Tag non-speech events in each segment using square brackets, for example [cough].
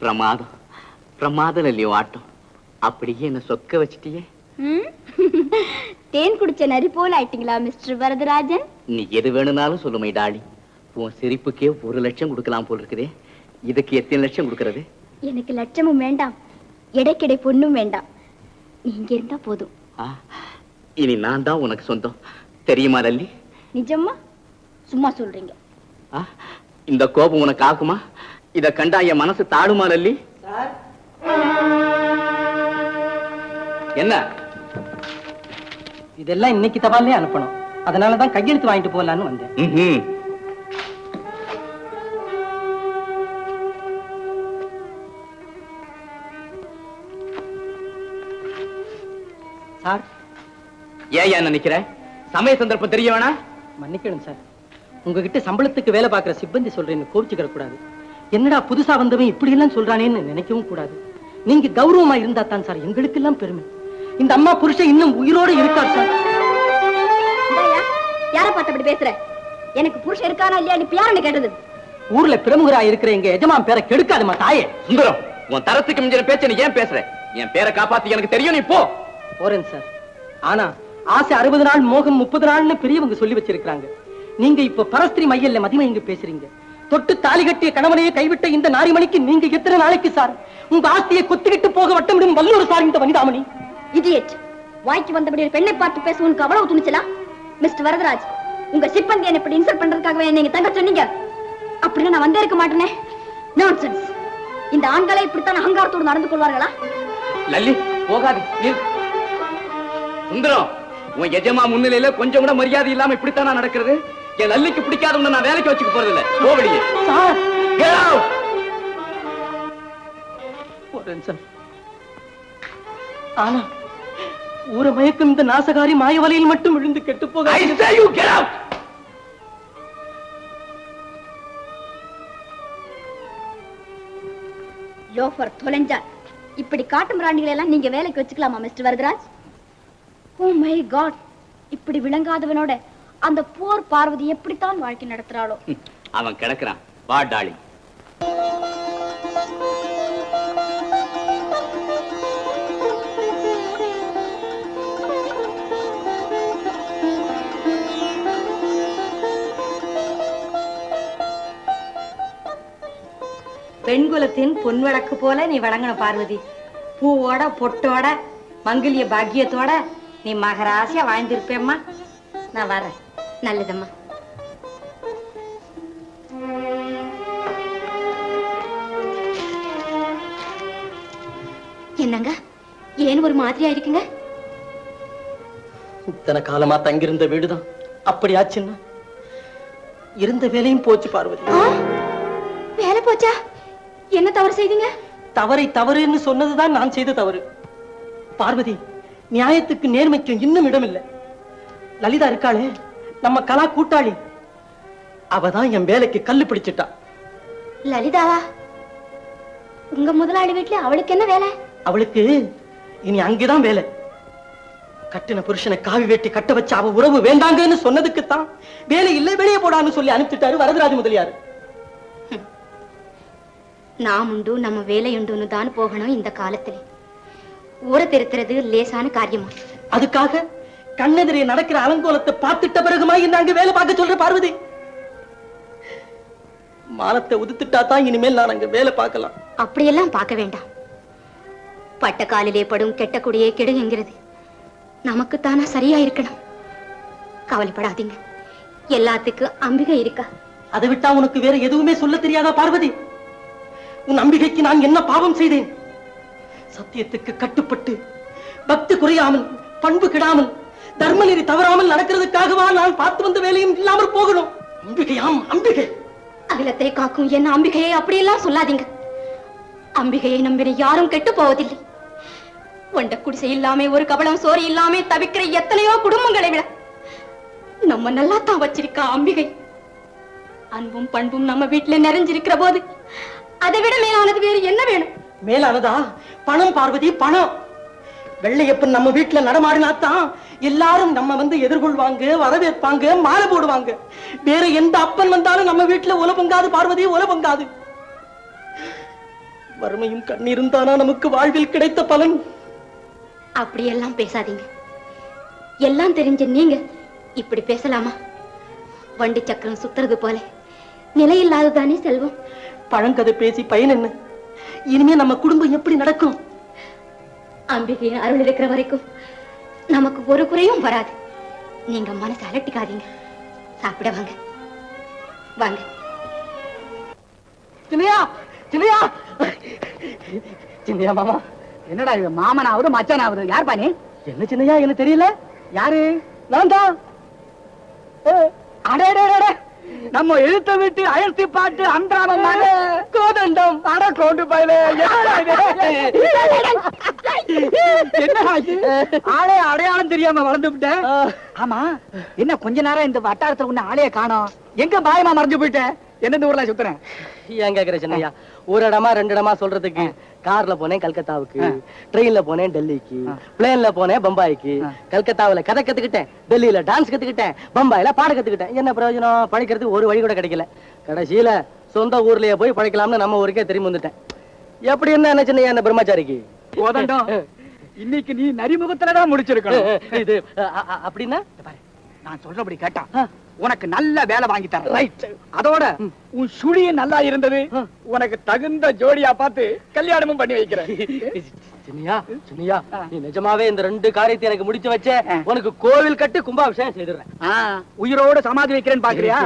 பிரமாதம். பிரமாதம் இல்லையோ ஆட்டம். அப்படியே என்ன சொக்க வச்சிட்டியே? [laughs] தேன் குடிச்ச நரி போல ஆயிட்டீங்களா மிஸ்டர் வரதராஜன்? நீ எது வேணும்னாலும் சொல்லுமை டாடி உன் சிரிப்புக்கே ஒரு லட்சம் கொடுக்கலாம் போல் இருக்குதே. இதுக்கு எத்தனை லட்சம் கொடுக்கறது? எனக்கு லட்சமும் வேண்டாம். எடைக்கெடை பொண்ணும் வேண்டாம். நீங்க இருந்தா போதும். இனி நான் தான் உனக்கு சொந்தம். தெரியுமா லல்லி? நிஜமா சும்மா சொல்றீங்க. இந்த கோபம் உனக்கு ஆகுமா? இத கண்டா என் மனசு தாடுமா லல்லி? என்ன? இதெல்லாம் இன்னைக்கு தபால்லே அனுப்பணும். அதனாலதான் கையெழுத்து வாங்கிட்டு போகலான்னு வந்தேன். சார். ஏன் ஏன் நினைக்கிற? சமய சந்தர்ப்பம் தெரிய வேணா மன்னிக்கணும் சார். உங்ககிட்ட சம்பளத்துக்கு வேலை பார்க்குற சிப்பந்தி சொல்றேன்னு கோபிச்சுக்கிற கூடாது. என்னடா புதுசா வந்தவன் இப்படி எல்லாம் சொல்றானேன்னு நினைக்கவும் கூடாது. நீங்க கௌரவமா இருந்தா தான் சார் எங்களுக்கெல்லாம் பெருமை. இந்த அம்மா புருஷன் இன்னும் உயிரோட இருக்கார் சார். யார பார்த்து அப்படி பேசுற? எனக்கு புருஷன் இருக்கானா இல்லையா? நீ யாருன்னு கேட்டது. ஊர்ல பிரமுகரா இருக்கிற எங்க எஜமான் பேரை கெடுக்காதம்மா தாயே. சுந்தரம் உன் தரத்துக்கு மிஞ்சின பேச்ச நீ ஏன் பேசுற? என் பேரை காப்பாத்தி எனக்கு தெரியும் நீ போ. போறேன் சார். ஆனா ஆசை அறுபது நாள் மோகம் முப்பது நாள்னு பெரியவங்க சொல்லி வச்சிருக்காங்க நீங்க இப்ப பரஸ்திரி மையல்ல மதிமை இங்க பேசுறீங்க. தொட்டு தாலி கட்டிய கணவனையே கைவிட்ட இந்த நாரிமணிக்கு நீங்க எத்தனை நாளைக்கு சார்? உங்க ஆஸ்தியை கொத்திக்கிட்டு போக வட்டமிடும் வல்லூர் சார் இந்த வனிதாமணி இடியட் வாய்க்கு வந்தபடி ஒரு பெண்ணை பார்த்து பேச உனக்கு அவ்வளவு துணிச்சலா? மிஸ்டர் வரதராஜ் உங்க சிப்பந்தி என்ன இப்படி இன்சல்ட் பண்றதுக்காகவே நீங்க தங்க சொன்னீங்க. அப்படின்னா நான் வந்தே இருக்க மாட்டேனே. நான்சென்ஸ் இந்த ஆண்களை இப்படித்தான் அகங்காரத்தோடு நடந்து கொள்வார்களா? லல்லி போகாது. சுந்தரம் உன் எஜமா முன்னிலையில கொஞ்சம் கூட மரியாதை இல்லாம இப்படித்தானா நடக்கிறது? என் லல்லிக்கு பிடிக்காதவன நான் வேலைக்கு வச்சுக்க போறது இல்ல போவடியே சார். Get out! போறேன் சார். ஆனா ஊரை மயக்கும் இந்த நாசகாரி மாயவலையில் மட்டும் விழுந்து கெட்டு போக I say you get out! Loafer தொலைஞ்சா இப்படி காட்டு மிராண்டிகளை எல்லாம் நீங்க வேலைக்கு வச்சுக்கலாமா mister Varadaraj? Oh my god இப்படி விளங்காதவனோட அந்த போர் பார்வதி எப்படித்தான் வாழ்க்கை நடத்துறாளோ. அவன் கிடக்குறான். வா டாலி. பெண்குலத்தின் பொன் விளக்கு போல நீ வழங்கணும் பார்வதி. பூவோட பொட்டோட மங்கல்ய பாக்கியத்தோட நீ மகராசியா வாழ்ந்திருப்பேம்மா. நான் வரேன். நல்லதம்மா. என்னங்க? ஏன் ஒரு மாதிரியா இருக்குங்க? இத்தனை காலமா தங்கியிருந்த வீடுதான். அப்படி ஆச்சுன்னா இருந்த வேலையும் போச்சு பார்வதி. வேலை போச்சா? என்ன தவறு செய்தீங்க? தவறை தவறுன்னு சொன்னதுதான் நான் செய்த தவறு. பார்வதி நியாயத்துக்கு நேர்மைக்கும் இன்னும் இடமில்லை. லலிதா இருக்காளே. நம்ம கலா கூட்டாளி. அவதான் என் வேலைக்கு கல்லு பிடிச்சிட்டா. லலிதாவா? உங்க முதலாளி வீட்டுல அவளுக்கு என்ன வேலை? அவளுக்கு இனி அங்கேதான் வேலை. கட்டின புருஷனை காவி வெட்டி கட்ட வச்ச அவ உறவு வேண்டாங்கன்னு சொன்னதுக்குத்தான் வேலை இல்லை வெளியே போடான்னு சொல்லி அனுப்பிச்சிட்டாரு வரதராஜ முதலியார். நாம் உண்டு நம்ம வேலை உண்டுன்னு தான் போகணும் இந்த காலத்துல. ஊரை திருத்துறது லேசான காரியமா? அதுக்காக கண்ணெதிரே நடக்கிற அலங்கோலத்தை பார்த்துட்ட பிறகுமா என்ன அங்க வேலை பார்க்க சொல்ற பார்வதி? மானத்தை உதுத்துட்டா தான் இனிமேல் நான் அங்க வேலை பார்க்கலாம். அப்படியெல்லாம் பார்க்க வேண்டாம். பட்ட காலிலே படும் கெட்ட குடியே கெடுங்கிறது நமக்குத்தானா சரியா இருக்கணும் கவலைப்படாதீங்க. எல்லாத்துக்கும் அம்பிகை இருக்கா? அதை விட்டா உனக்கு வேற எதுவுமே சொல்ல தெரியாதா பார்வதி? உன் அம்பிகைக்கு நான் என்ன பாவம் செய்தேன்? சத்தியத்துக்கு கட்டுப்பட்டு பக்தி குறையாமல் பண்பு கெடாமல் தர்மநெறி தவறாமல் நடக்கிறதுக்காகவா நான் பார்த்து வந்த வேலையும் இல்லாமல் போகணும். அம்பிகையாம் அம்பிகை. அகிலத்தை காக்கும் என்ன அம்பிகையை அப்படியெல்லாம் சொல்லாதீங்க. அம்பிகையை நம்பின யாரும் கெட்டு போவதில்லை. ஒண்ட குடிசை இல்லாம ஒரு கபலம் சோறு இல்லாம தவிக்கிற எத்தனையோ குடும்பங்களை விட நம்ம நல்லா தான் வச்சிருக்கா அம்பிகை. அன்பும் பண்பும் நம்ம வீட்டுல நிறைஞ்சிருக்கிற போது அதை விட மேலானது வேறு என்ன வேணும்? மேலானதா? பணம் பார்வதி பணம். வெள்ளையப்பன் நம்ம வீட்டுல நடமாடினாத்தான் எல்லாரும் நம்ம வந்து எதிர்கொள்வாங்க வரவேற்பாங்க மாலை போடுவாங்க. வேற எந்த அப்பன் வந்தாலும் நம்ம வீட்டுல உல பொங்காது பார்வதி உல பொங்காது. வறுமையும் கண்ணீரும் தானா நமக்கு வாழ்வில் கிடைத்த பலன். அப்படியெல்லாம் பேசாதீங்க. எல்லாம் தெரிஞ்ச நீங்க இப்படி பேசலாமா? வண்டி சக்கரம் சுத்துறது போல. நிலையில்லாததானே செல்வம். பழங்கதை பேசி பயன் என்ன? இனிமே நம்ம குடும்பம் எப்படி நடக்கும்? அம்பிகையின் அருள் இருக்கிற வரைக்கும் நமக்கு ஒரு குறையும் வராது. நீங்க மனசை அலட்டிக்காதீங்க. சாப்பிட வாங்க. வாங்க. சின்னையா சின்னையா சின்னையா மாமா என்னடா இது? மாமனாவது மச்சானாவது? யார் பானி என்ன சின்னையா எனக்கு தெரியல. யாரு? நான் தான் அடே அடே, அடே. நம்ம எழுத்த விட்டு அழுத்தி பாட்டு அன்றாடம். கோதண்டம். அட கோண்டு பயலே? ஆளே அடையாளம் தெரியாம வளர்ந்து விட்டேன் ஆமா என்ன கொஞ்ச நேரம் இந்த வட்டாரத்துல உன்ன ஆளைய காணோம். எங்க மாயமா மறைஞ்சு போயிட்டேன் எந்தெந்த ஊர்ல சுத்துறேன் ஏன் கேக்குற சின்னையா ஒரு இடமா ரெண்டு இடமா சொல்றதுக்கு கார்ல போனேன் கல்கத்தாவுக்கு ட்ரெயின்ல போனேன் டெல்லிக்கு பிளேன்ல போனேன் பம்பாய்க்கு கல்கத்தாவுல கதை கத்துக்கிட்டேன் டெல்லியில டான்ஸ் கத்துக்கிட்டேன் பம்பாயில பாட கத்துக்கிட்டேன் என்ன பிரயோஜனம் படிக்கிறதுக்கு ஒரு வழி கூட கிடைக்கல கடைசியில சொந்த ஊர்லயே போய் படிக்கலாம்னு நம்ம ஊருக்கே திரும்பி வந்துட்டேன் எப்படி என்ன என்ன சின்னையா இந்த பிரம்மச்சாரிக்கு இன்னைக்கு நீ நரிமுகத்துலதான் முடிச்சிருக்கணும் இது அப்படின்னா நான் சொல்றபடி கேட்டா உனக்கு நல்ல வேலை வாங்கி தரேன். ரைட் அதோட உன் சுழியும் நல்லா இருந்தது. உனக்கு தகுந்த ஜோடியா பார்த்து கல்யாணமும் பண்ணி வைக்கிறேன். [laughs] நீ நிஜமாவே இந்த ரெண்டு காரியத்தை எனக்கு முடிச்சு வச்ச உனக்கு கோவில் கட்டி கும்பாபிஷேகம் செய்துடுறேன். ஆ, உயிரோட சமாதி வைக்கிறேன்னு பாக்குறியா.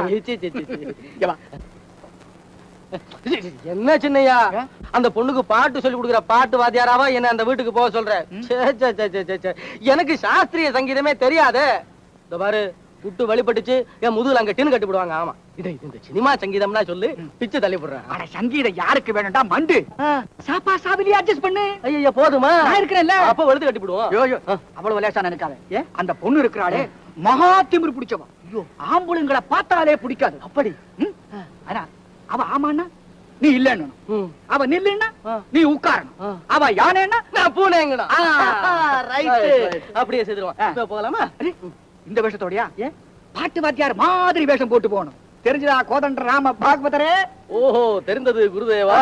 [laughs] என்ன சின்னையா? அந்த பொண்ணுக்கு பாட்டு சொல்லி கொடுக்குற பாட்டு வாத்தியாராவா? என்ன அந்த வீட்டுக்கு போக சொல்ற. எனக்கு சாஸ்திரிய சங்கீதமே தெரியாதே. பாரு. புட்டு வழிபட்டுச்சு என் முதுகுல அங்க டின்னு கட்டி போடுவாங்க ஆமா. இது இந்த சினிமா சங்கீதம்னா சொல்லு பிச்சு தள்ளி போடுறேன் அட சங்கீதம் யாருக்கு வேணும்டா? மண்டு. சாப்பா சாவிலி அட்ஜஸ்ட் பண்ணு. ஐயா போதுமா? நான் இருக்கிறேன்ல. அப்ப வெளுத்து கட்டி போடுவோம் யோ யோ அவ்வளவு லேசா நினைக்காத. ஏ அந்த பொண்ணு இருக்கிறாளே மகா திமிரு பிடிச்சவ ஐயோ ஆம்புளுங்களை பார்த்தாலே பிடிக்காது. அப்படி? ஆனா அவ ஆமான்னா நீ இல்லன்னு. அவ நில்லுன்னா. நீ உட்காரணும். அவ யானைன்னா நான் பூனைங்கடா. அப்படியே. இப்ப போகலாமா? இந்த வேஷத்தோடயா? ஏன்? பாட்டு வாத்தியார் மாதிரி வேஷம் போட்டு போகணும். தெரிஞ்சதா கோதண்ட ராம பாகவதரே? ஓஹோ தெரிந்தது குருதேவா.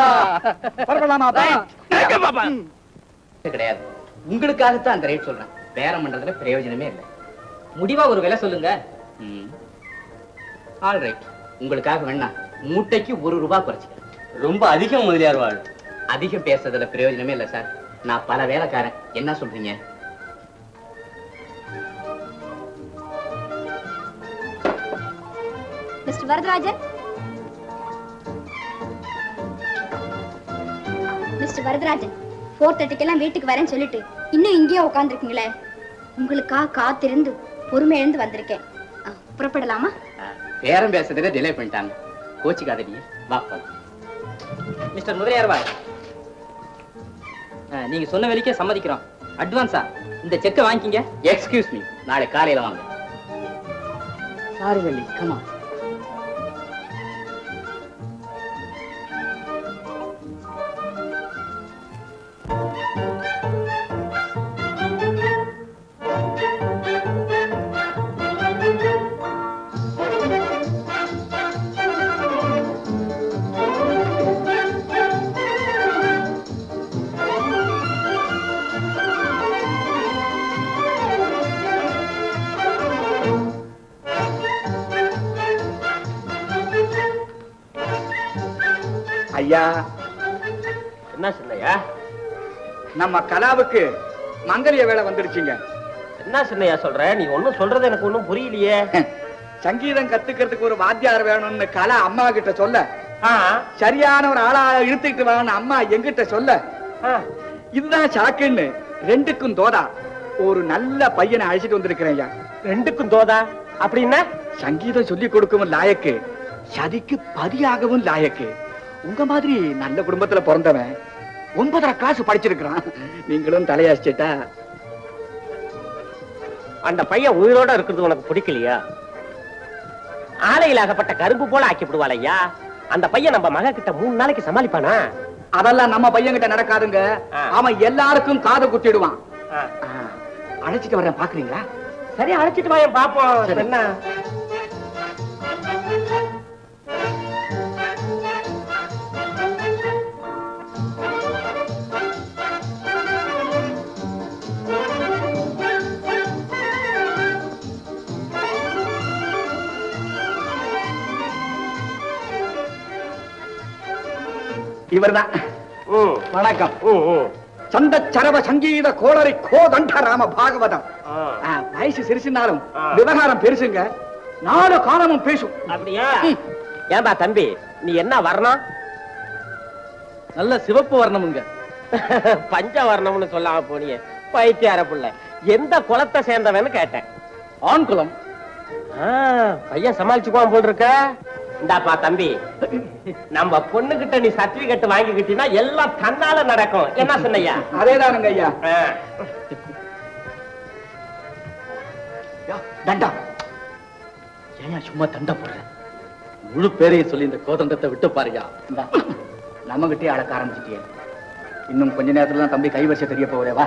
கிடையாது. உங்களுக்காகத்தான் அந்த ரேட் சொல்றேன். பேரம் பண்றதுல பிரயோஜனமே இல்லை. முடிவா ஒரு விலை சொல்லுங்க. ஆல் ரைட் உங்களுக்காக வேணா மூட்டைக்கு ஒரு ரூபாய் குறைச்சிக்கிறேன். ரொம்ப அதிகம் முதலியார் வாழ். அதிகம் பேசுறதுல பிரயோஜனமே இல்லை சார் நான் பல வேலைக்காரன். என்ன சொல்றீங்க? Mister Varadarajan. Mister Varadarajan four தேர்ட்டிக்கெல்லாம் வீட்டுக்கு வரேன்னு சொல்லிட்டு இன்னும் இங்கேயே உட்காந்துருக்கீங்களே உங்களுக்காக காத்திருந்து பொறுமை எழுந்து வந்திருக்கேன். புறப்படலாமா? பேரம் பேசுறதுல டிலே பண்ணிட்டாங்க. கோச்சிக்காதீங்க. வா மிஸ்டர் முதலியார் வாழ் நீங்க சொன்ன வேலைக்கே சம்மதிக்கிறோம். அட்வான்ஸா இந்த செக்கை வாங்கிக்கிங்க. எக்ஸ்கியூஸ் மீ நாளை காலையில வாங்க. சாரி வள்ளி கமா ஐயா என்ன சின்னையா? நம்ம கலாவுக்கு மங்கலிய வேலை வந்துருச்சுங்க. என்ன சின்னையா சொல்ற? நீ ஒண்ணும் சொல்றது எனக்கு ஒண்ணும் புரியலையே. சங்கீதம் கத்துக்கிறதுக்கு ஒரு வாத்தியார் வேணும்னு கலா அம்மா கிட்ட சொல்ல. சரியான ஒரு ஆளா இழுத்துக்கிட்டு வாங்கன்னு அம்மா எங்கிட்ட சொல்ல. இதுதான் சாக்குன்னு ரெண்டுக்கும் தோதா. ஒரு நல்ல பையனை அழைச்சிட்டு வந்திருக்கிறேன் ரெண்டுக்கும் தோதா? அப்படின்னா சங்கீதம் சொல்லி கொடுக்கவும் லாயக்கு. சதிக்கு பதியாகவும் லாயக்கு. உங்க மாதிரி நல்ல குடும்பத்துல பிறந்தவன் ஒன்பதரை கிளாஸ் படிச்சிருக்கிறான். நீங்களும் தலையாச்சிட்டா அந்த பையன் உயிரோட இருக்கிறது உனக்கு பிடிக்கலையா? ஆலையில் ஆகப்பட்ட கரும்பு போல ஆக்கி விடுவாளையா? அந்த பையன் நம்ம மக கிட்ட மூணு நாளைக்கு சமாளிப்பானா? அதெல்லாம் நம்ம பையன்கிட்ட நடக்காதுங்க. ஆ. அவன் எல்லாருக்கும் காது குத்திடுவான். அழைச்சிட்டு வரேன் பாக்குறீங்களா? சரி அழைச்சிட்டு வாயன் பாப்போம். என்ன? இவர்தான். வணக்கம். சந்த சரவ சங்கீத கோளரி கோதண்ட ராம பாகவதம் வயசு சிறுசுனாலும் ஆ. விவகாரம் பெருசுங்க. நாலு காலமும் பேசும். அப்படியா? ஏன்பா தம்பி நீ என்ன வரணும்? நல்ல சிவப்பு வரணுமுங்க. பஞ்ச வரணும்னு சொல்லாம போனியே பைத்தியார புள்ள. எந்த குலத்தை சேர்ந்தவன்னு கேட்டேன். ஆண் குலம். ஆ, பையன் சமாளிச்சுக்குவான் போல் இருக்க. இந்தாப்பா தம்பி. நம்ம பொண்ணுகிட்ட நீ சர்டிபிகேட் வாங்கிக்கிட்டீங்கன்னா எல்லாம் தன்னால நடக்கும். என்ன சொன்னையா அதேதானுங்க ஐயா. தண்டா. ஏன் சும்மா தண்டை போடுற. முழு பேரையும் சொல்லி இந்த கோதண்டத்தை விட்டு பாருயா இந்தா, நம்மகிட்டயே அழக்க ஆரம்பிச்சிட்டியே. இன்னும் கொஞ்ச நேரத்துல தான் தம்பி கைவரிசை தெரிய போகுதே வா.